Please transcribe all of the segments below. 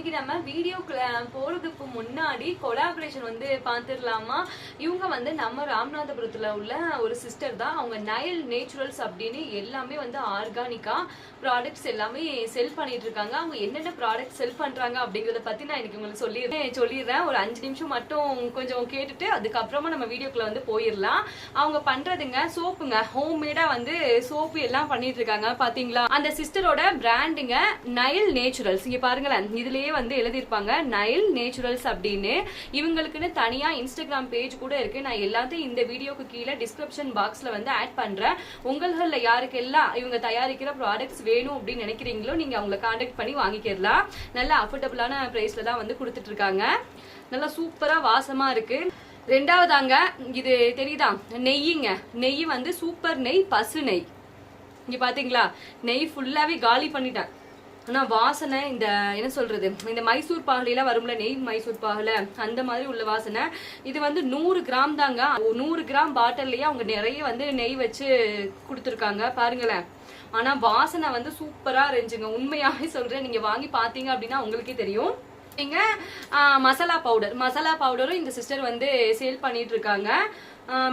இன்னைக்கு நம்ம வீடியோக்குள்ள போறதுக்கு முன்னாடி கொலாபரேஷன் வந்து பார்த்துடலாமா? இவங்க வந்து நம்ம ராமநாதபுரத்துல உள்ள ஒரு சிஸ்டர் தான். அவங்க நயல் நேச்சுரல்ஸ் அப்படின்னு எல்லாமே வந்து ஆர்கானிக்கா ப்ராடக்ட்ஸ் எல்லாமே செல் பண்ணிட்டு இருக்காங்க. அவங்க என்னென்ன ப்ராடக்ட் செல் பண்றாங்க அப்படிங்கறத பத்தி நான் இன்னைக்கு உங்களுக்கு சொல்லிடுறேன். சொல்லிடுறேன். ஒரு அஞ்சு நிமிஷம் மட்டும் கொஞ்சம் கேட்டுட்டு அதுக்கப்புறமா நம்ம வீடியோக்குள்ள வந்து போயிடலாம். அவங்க பண்றதுங்க சோப்புங்க. ஹோம்மேடா வந்து சோப்பு எல்லாம் பண்ணிட்டு இருக்காங்க. பாத்தீங்களா? அந்த சிஸ்டரோட பிராண்டுங்க நயல் நேச்சுரல்ஸ் இங்க பாருங்களேன். இதுலயே வந்து எழுதியிருப்பாங்க நைல் நேச்சுரல்ஸ் அப்படின்னு. இவங்களுக்குன்னு தனியா இன்ஸ்டாகிராம் பேஜ் கூட இருக்கு. நான் எல்லாத்தையும் இந்த வீடியோக்கு கீழே டிஸ்கிரிப்ஷன் பாக்ஸ்ல வந்து ஆட் பண்றேன். உங்கள்ல யாருக்கெல்லாம் இவங்க தயாரிக்கிற ப்ராடக்ட்ஸ் வேணும் அப்படின்னு நினைக்கிறீங்களோ நீங்க அவங்கள கான்டாக்ட் பண்ணி வாங்கிக்கிறலாம் நல்ல அஃபோர்டபுளான பிரைஸ்ல தான் வந்து கொடுத்துட்டு இருக்காங்க நல்லா சூப்பரா வாசமா இருக்கு. ரெண்டாவதாங்க இது தெரியுதா? நெய்யுங்க. நெய் வந்து சூப்பர் நெய் பசு நெய். இங்க பாத்தீங்களா? நெய் ஃபுல்லாவே காலி பண்ணிட்டேன். ஆனால் வாசனை இந்த என்ன சொல்கிறது இந்த மைசூர் பாகலையெல்லாம் வரும்ல நெய் மைசூர் பாகல அந்த மாதிரி உள்ள வாசனை. இது வந்து நூறு கிராம் தாங்க. நூறு கிராம் பாட்டில்லையே அவங்க நிறைய வந்து நெய் வச்சு கொடுத்துருக்காங்க பாருங்களேன். ஆனால் வாசனை வந்து சூப்பராக இருந்துச்சுங்க. உண்மையாகவே சொல்கிறேன் நீங்கள் வாங்கி பார்த்தீங்க அப்படின்னா உங்களுக்கே தெரியும். நீங்கள் மசாலா பவுடர் மசாலா பவுடரும் இந்த சிஸ்டர் வந்து சேல் பண்ணிட்டு இருக்காங்க.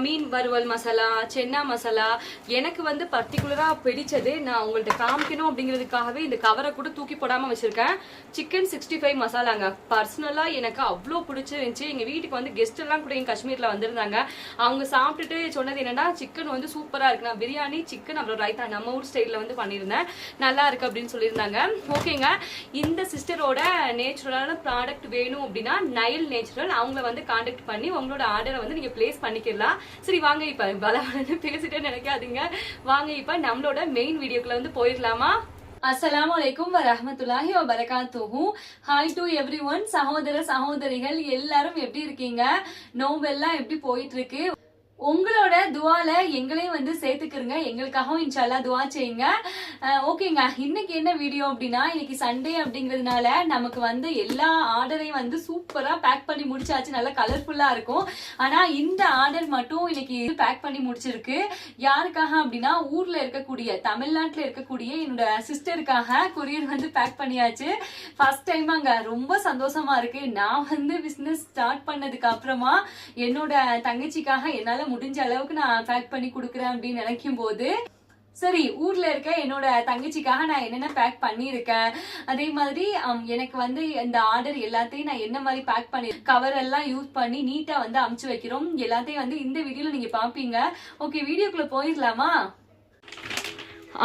மீன் வறுவல் மசாலா சென்னா மசாலா எனக்கு வந்து பர்டிகுலரா பிடிச்சது நான் உங்கள்கிட்ட காமிக்கணும் அப்படிங்கிறதுக்காகவே இந்த கவரை கூட தூக்கி போடாம வச்சிருக்கேன். சிக்கன் சிக்ஸ்டி ஃபைவ் மசாலாங்க பர்சனலா எனக்கு அவ்வளோ பிடிச்சிருந்துச்சு. எங்க வீட்டுக்கு வந்து கெஸ்ட் எல்லாம் கூட எங்க காஷ்மீர்ல வந்திருந்தாங்க. அவங்க சாப்பிட்டுட்டு சொன்னது என்னன்னா சிக்கன் வந்து சூப்பரா இருக்கு. நான் பிரியாணி சிக்கன் அப்புறம் ரைத்தா. நம்ம ஊர் ஸ்டைல்ல வந்து பண்ணியிருந்தேன். நல்லா இருக்கு அப்படின்னு சொல்லியிருந்தாங்க. ஓகேங்க இந்த சிஸ்டரோட நேச்சுரலான ப்ராடக்ட் வேணும் அப்படின்னா நயல் நேச்சுரல் அவங்கள வந்து கான்டாக்ட் பண்ணி உங்களோட ஆர்டரை வந்து நீங்க பிளேஸ் பண்ணிக்கலாம். சரி வாங்க இப்ப பலவலன்னு பேசிட்டே நினைக்காதீங்க. வாங்க இப்ப நம்மளோட மெயின் வீடியோக்குள்ள வந்து போயிடலாமா? அஸ்லாம் வலைக்கும் வரமத்துல்லாஹி வபரகாத்துஹு. ஹாய் டு எவ்ரி ஒன் சகோதர சகோதரிகள் எல்லாரும் எப்படி இருக்கீங்க? நோம்பெல்லாம் எப்படி போயிட்டு இருக்கு உங்களோட துவால எங்களையும் வந்து சேர்த்துக்கிறங்க. எங்களுக்காகவும் இன்ஷால்லா துவா செய்யுங்க. ஓகேங்க. இன்னைக்கு என்ன வீடியோ அப்படின்னா இன்னைக்கு சண்டே அப்படிங்கிறதுனால நமக்கு வந்து எல்லா ஆர்டரையும் வந்து சூப்பரா பேக் பண்ணி முடிச்சாச்சு. நல்லா கலர்ஃபுல்லா இருக்கும். ஆனா இந்த ஆர்டர் மட்டும் இன்னைக்கு பேக் பண்ணி முடிச்சிருக்கு. யாருக்காக அப்படின்னா ஊர்ல இருக்கக்கூடிய தமிழ்நாட்டில் இருக்கக்கூடிய என்னோட சிஸ்டருக்காக கொரியர் வந்து பேக் பண்ணியாச்சு. ஃபர்ஸ்ட் டைம் அங்க. ரொம்ப சந்தோஷமா இருக்கு. நான் வந்து பிசினஸ் ஸ்டார்ட் பண்ணதுக்கு அப்புறமா என்னோட தங்கச்சிக்காக என்னால முடிஞ்ச அளவுக்கு நான் பேக் பண்ணி கொடுக்குறேன் அப்படின்னு நினைக்கும் போது சரி ஊர்ல இருக்க என்னோட தங்கச்சிக்காக நான் என்னென்ன பேக் பண்ணியிருக்கேன்? அதே மாதிரி எனக்கு வந்து இந்த ஆர்டர் எல்லாத்தையும் நான் என்ன மாதிரி பேக் பண்ணி கவர் எல்லாம் யூஸ் பண்ணி நீட்டா வந்து அமுச்சு வைக்கிறோம். எல்லாத்தையும் வந்து இந்த வீடியோல நீங்க பாப்பீங்க ஓகே வீடியோக்குள்ள போயிடலாமா?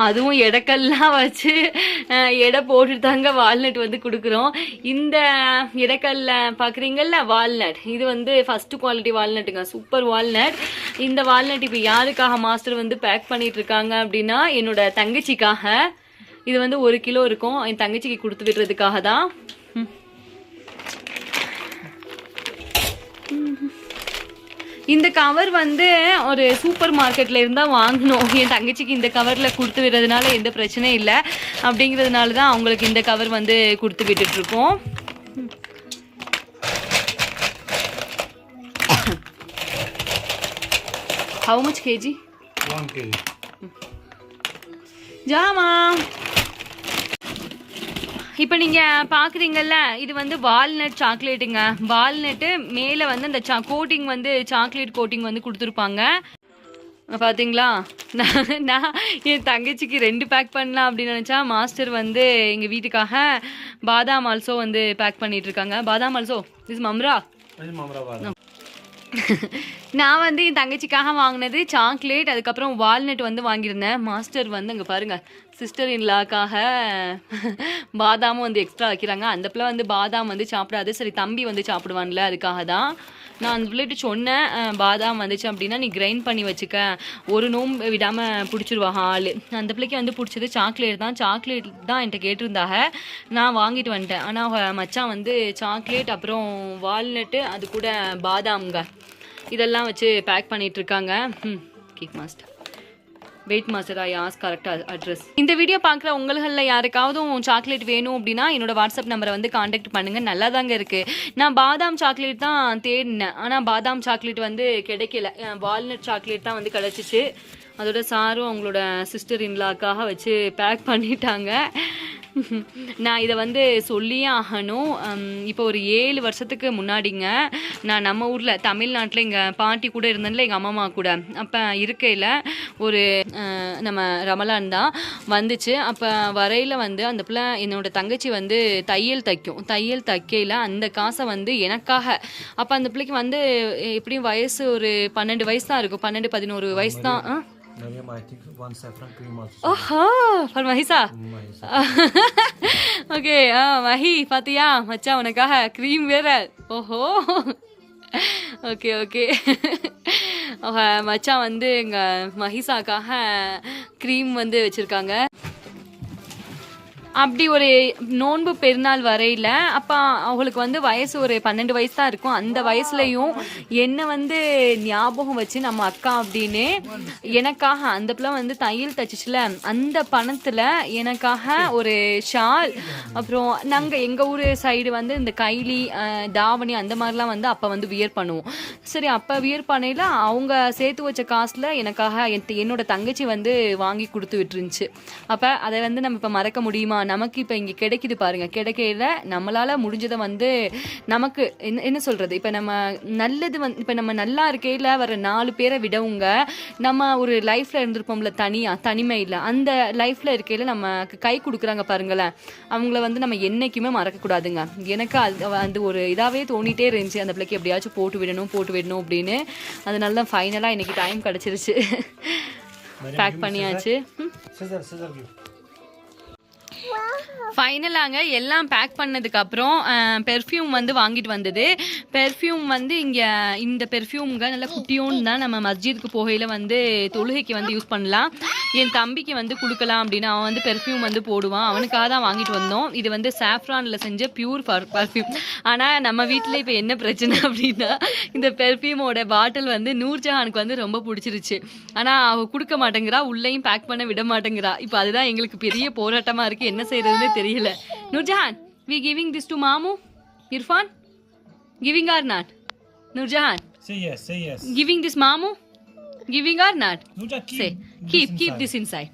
அதுவும் எடைக்கல்லாம் வச்சு எடை போட்டு தாங்க வால்நட் வந்து கொடுக்குறோம். இந்த இடக்கல்ல பார்க்குறீங்கல்ல வால்நட். இது வந்து ஃபஸ்ட்டு குவாலிட்டி வால்நட்டுங்க. Super walnut. இந்த வால்நட் இப்போ யாருக்காக மாஸ்டர் வந்து பேக் பண்ணிட்டு இருக்காங்க அப்படின்னா என்னோட தங்கச்சிக்காக. இது வந்து ஒரு கிலோ இருக்கும். என் தங்கச்சிக்கு கொடுத்து விடுறதுக்காக தான் ம். இந்த கவர் வந்து ஒரு சூப்பர் மார்க்கெட்ல இருந்தா வாங்கணும். என் தங்கச்சிக்கு இந்த கவர்ல கொடுத்து விடுறதுனால எந்த பிரச்சனையும் இல்லை. அப்படிங்கிறதுனால தான் அவங்களுக்கு இந்த கவர் வந்து கொடுத்து விட்டுட்டு இருக்கோம் ஹவு மச் கேஜி. ஜாமா இப்போ நீங்கள் பார்க்குறீங்கல்ல இது வந்து வால்நட் சாக்லேட்டுங்க வால்நட்டு மேலே வந்து அந்த சா கோட்டிங் வந்து சாக்லேட் கோட்டிங் வந்து கொடுத்துருப்பாங்க. பார்த்தீங்களா நான் நான் என் தங்கச்சிக்கு ரெண்டு பேக் பண்ணலாம் அப்படின்னு நினச்சா மாஸ்டர் வந்து எங்கள் வீட்டுக்காக பாதாம் ஆல்சோ வந்து பேக் பண்ணிட்டு இருக்காங்க பாதாம் ஆல்சோ இஸ் மம்ரா. நான் வந்து என் தங்கச்சிக்காக வாங்கினது சாக்லேட் அதுக்கப்புறம் வால்நட் வந்து வாங்கியிருந்தேன். மாஸ்டர் வந்து அங்கே பாருங்க சிஸ்டர் இன்லாக்காக பாதாமும் வந்து எக்ஸ்ட்ரா வைக்கிறாங்க. அந்த பிள்ளை வந்து பாதாம் வந்து சாப்பிடாது. சரி தம்பி வந்து சாப்பிடுவான்ல அதுக்காக தான் நான் அந்த பிள்ளைட்டு சொன்னேன் பாதாம் வந்துச்சு அப்படின்னா நீ கிரைண்ட் பண்ணி வச்சுக்க. ஒரு நோம்பு விடாமல் பிடிச்சிருவா ஆள். அந்த பிள்ளைக்கு வந்து பிடிச்சது சாக்லேட் தான். சாக்லேட் தான் என்கிட்ட கேட்டிருந்தாக நான் வாங்கிட்டு வந்துட்டேன். ஆனால் மச்சான் வந்து சாக்லேட் அப்புறம் வால்நட்டு அது கூட பாதாம்ங்க. இதெல்லாம் வச்சு பேக் பண்ணிகிட்ருக்காங்க இருக்காங்க. ம் cake master wait master I as correct address இந்த வீடியோ பார்க்குற உங்களில் யாருக்காவது சாக்லேட் வேணும் அப்படின்னா என்னோட வாட்ஸ்அப் நம்பரை வந்து காண்டாக்ட் பண்ணுங்க. நல்லா தாங்க இருக்கு. நான் பாதாம் சாக்லேட் தான் தேடினேன். ஆனால் பாதாம் சாக்லேட் வந்து கிடைக்கல. வால்நட் சாக்லேட் தான் வந்து கிடச்சிச்சு. அதோட சாரும் அவங்களோட சிஸ்டர் இன்லாக்காக வச்சு பேக் பண்ணிட்டாங்க. நான் இதை வந்து சொல்லியே ஆகணும். இப்போ ஒரு ஏழு வருஷத்துக்கு முன்னாடிங்க நான் நம்ம ஊரில் தமிழ்நாட்டில் எங்கள் பாட்டி கூட இருந்தேன்ல எங்கள் அம்மா கூட. அப்போ இருக்கையில் ஒரு நம்ம ரமலான் தான் வந்துச்சு. அப்போ வரையில் வந்து அந்த பிள்ளை என்னோட தங்கச்சி வந்து தையல் தைக்கும். தையல் தைக்கையில் அந்த காசை வந்து எனக்காக. அப்போ அந்த பிள்ளைக்கு வந்து எப்படியும் வயசு ஒரு பன்னெண்டு வயசு தான் இருக்கும். பன்னெண்டு பதினோரு வயசு தான். ஆ? Mariam, I think one saffron cream also. ஓஹோ மஹிசா. ஓகே ஆ மஹி பாத்தியா மச்சான் உனக்காக க்ரீம் வேற ஓஹோ ஓகே ஓகே மச்சான் வந்து எங்க மஹிசாக்காக க்ரீம் வந்து வச்சிருக்காங்க அப்படி ஒரு நோன்பு பெருநாள் வரையில அப்போ அவங்களுக்கு வந்து வயசு ஒரு பன்னெண்டு வயசு தான் இருக்கும். அந்த வயசுலயும் என்னை வந்து ஞாபகம் வச்சு நம்ம அக்கா அப்படின்னு எனக்காக அந்த பிள்ளை வந்து தையல் தச்சுச்சுல அந்த பணத்துல எனக்காக ஒரு ஷால் அப்புறம் நாங்க எங்க ஊர் சைடு வந்து இந்த கைலி தாவணி அந்த மாதிரிலாம் வந்து அப்ப வந்து வியர் பண்ணுவோம். சரி அப்ப வியர் பண்ணையில அவங்க சேர்த்து வச்ச காசுல எனக்காக என்- என்னோட தங்கச்சி வந்து வாங்கி கொடுத்து விட்டுருந்துச்சு. அப்ப அதை வந்து நம்ம இப்ப மறக்க முடியுமா நமக்கு இப்ப இங்க கிடைக்குது பாருங்க. கிடைக்கையில நம்மளால முடிஞ்சதை வந்து நமக்கு என்ன என்ன சொல்றது? இப்ப நம்ம நல்லது வந்து இப்ப நம்ம நல்லா இருக்கையில வர நாலு பேரை விடவுங்க நம்ம ஒரு லைஃப்ல இருந்திருப்போம்ல தனியா தனிமையில. அந்த லைஃப்ல இருக்கையில நமக்கு கை கொடுக்குறாங்க பாருங்களேன். அவங்கள வந்து நம்ம என்னைக்குமே மறக்க கூடாதுங்க எனக்கு அது அந்த ஒரு இதாவே தோணிட்டே இருந்துச்சு. அந்த பிள்ளைக்கு எப்படியாச்சும் போட்டு விடணும் போட்டு விடணும் அப்படின்னு. அதனால தான் ஃபைனலாக இன்னைக்கு டைம் கிடச்சிருச்சு. பேக் பண்ணியாச்சு. ஃபைனலாங்க எல்லாம் பேக் பண்ணதுக்கு அப்புறம் பெர்ஃப்யூம் வந்து வாங்கிட்டு வந்தது. பெர்ஃப்யூம் வந்து இங்கே இந்த பெர்ஃப்யூம்ங்க நல்லா குட்டியோன்னு தான் நம்ம மஸ்ஜிதுக்கு போகையில் வந்து தொழுகைக்கு வந்து யூஸ் பண்ணலாம். என் தம்பிக்கு வந்து கொடுக்கலாம் அப்படின்னு அவன் வந்து பெர்ஃப்யூம் வந்து போடுவான். அவனுக்காக தான் வாங்கிட்டு வந்தோம். இது வந்து சாஃப்ரானில் செஞ்ச பியூர் பர்ஃப்யூம் ஆனால் நம்ம வீட்டில் இப்போ என்ன பிரச்சனை அப்படின்னா இந்த பெர்ஃப்யூமோட பாட்டில் வந்து நூர்ஜஹானுக்கு வந்து ரொம்ப பிடிச்சிருச்சு. ஆனால் அவள் கொடுக்க மாட்டேங்கிறா உள்ளேயும் பேக் பண்ண விட மாட்டேங்கிறா. இப்போ அதுதான் எங்களுக்கு பெரிய போராட்டமாக இருக்குது என்ன செய்யறதுன்னு தெரியல Noorjahan we giving this to மாமு Irfan giving or not Noorjahan Say yes, say yes. Giving this மாமு giving or not Nuja, keep. say this keep keep inside. this inside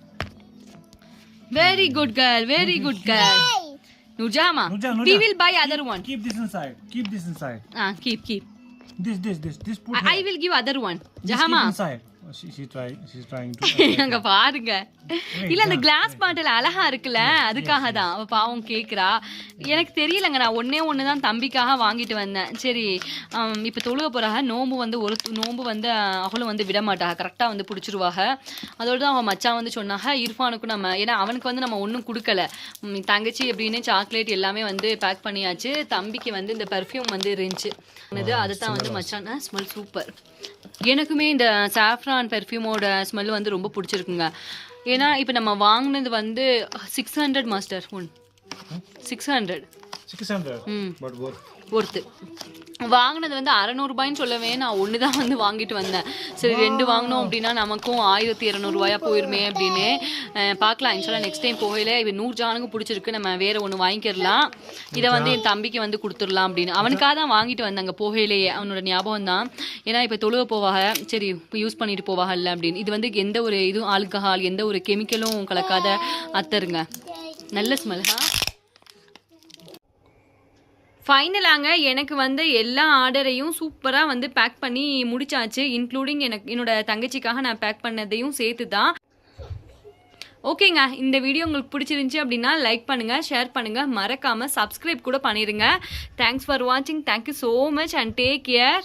very good girl very good girl nurjama Nurja, we Nurja. will buy other one Keep this inside. Keep this inside. ah keep keep This, this, this, this. Put I, I here. will give other one This jahama keep inside. Oh, she, she try, she's trying to. அங்க பாருங்க இல்ல அந்த glass bottle அழகா இருக்குல்ல? அதுக்காக தான் அவ பாவம் கேக்குறா. எனக்கு தெரியலங்க நான் ஒண்ணே ஒன்று தான் தம்பிக்காக வாங்கிட்டு வந்தேன். சரி இப்ப தொழுக போறாக. நோம்பு வந்து ஒரு நோம்பு வந்து அவளும் வந்து விட மாட்டாங்க கரெக்டா வந்து பிடிச்சிருவாங்க அதோட தான் அவன் மச்சான் வந்து சொன்னாங்க இர்ஃபானுக்கும் நம்ம ஏன்னா அவனுக்கு வந்து நம்ம ஒன்றும் கொடுக்கல. தங்கச்சி அப்படின்னு சாக்லேட் எல்லாமே வந்து பேக் பண்ணியாச்சு. தம்பிக்கு வந்து இந்த பெர்ஃப்யூம் வந்து இருந்துச்சு. அதை தான் வந்து மச்சான். ஸ்மெல் சூப்பர் எனக்குமே இந்த சாஃப்ரான் பெர்ஃப்யூமோட ஸ்மெல் வந்து ரொம்ப பிடிச்சிருக்குங்க. ஏன்னா இப்போ நம்ம வாங்கினது வந்து six hundred master one six hundred 600. ம். But worth. ஒருத்து வாங்கினது வந்து அறநூறுபாய்ன்னு சொல்லவே நான் ஒன்று தான் வந்து வாங்கிட்டு வந்தேன். சரி ரெண்டு வாங்கினோம் அப்படின்னா நமக்கும் ஆயிரத்தி இரநூறுபாயா போயிருமே அப்படின்னு. பார்க்கலாம். இன்ஷால்லா நெக்ஸ்ட் டைம் போகையில இப்போ நூறு ஜானுக்கு பிடிச்சிருக்கு. நம்ம வேற ஒன்று வாங்கிக்கிறலாம் இதை வந்து என் தம்பிக்கு வந்து கொடுத்துடலாம் அப்படின்னு. அவனுக்காக தான் வாங்கிட்டு வந்தாங்க போகையிலேயே. அவனோட ஞாபகம் தான். ஏன்னா இப்போ தொழுக போவாக. சரி இப்போ யூஸ் பண்ணிட்டு போவாகல்ல அப்படின்னு. இது வந்து எந்த ஒரு இதுவும் ஆல்கஹால் எந்த ஒரு கெமிக்கலும் கலக்காத அத்தருங்க. நல்ல ஸ்மெல் ஹா ஃபைனலாங்க எனக்கு வந்து எல்லா ஆர்டரையும் சூப்பராக வந்து பேக் பண்ணி முடிச்சாச்சு. இன்க்ளூடிங் எனக்கு என்னோட தங்கச்சிக்காக நான் பேக் பண்ணதையும் சேர்த்து தான் ஓகேங்க இந்த வீடியோ உங்களுக்கு பிடிச்சிருந்துச்சி அப்படின்னா லைக் பண்ணுங்கள் ஷேர் பண்ணுங்கள் மறக்காமல் சப்ஸ்கிரைப் கூட பண்ணிடுங்க தேங்க்ஸ் ஃபார் வாட்சிங் thank you so much and take care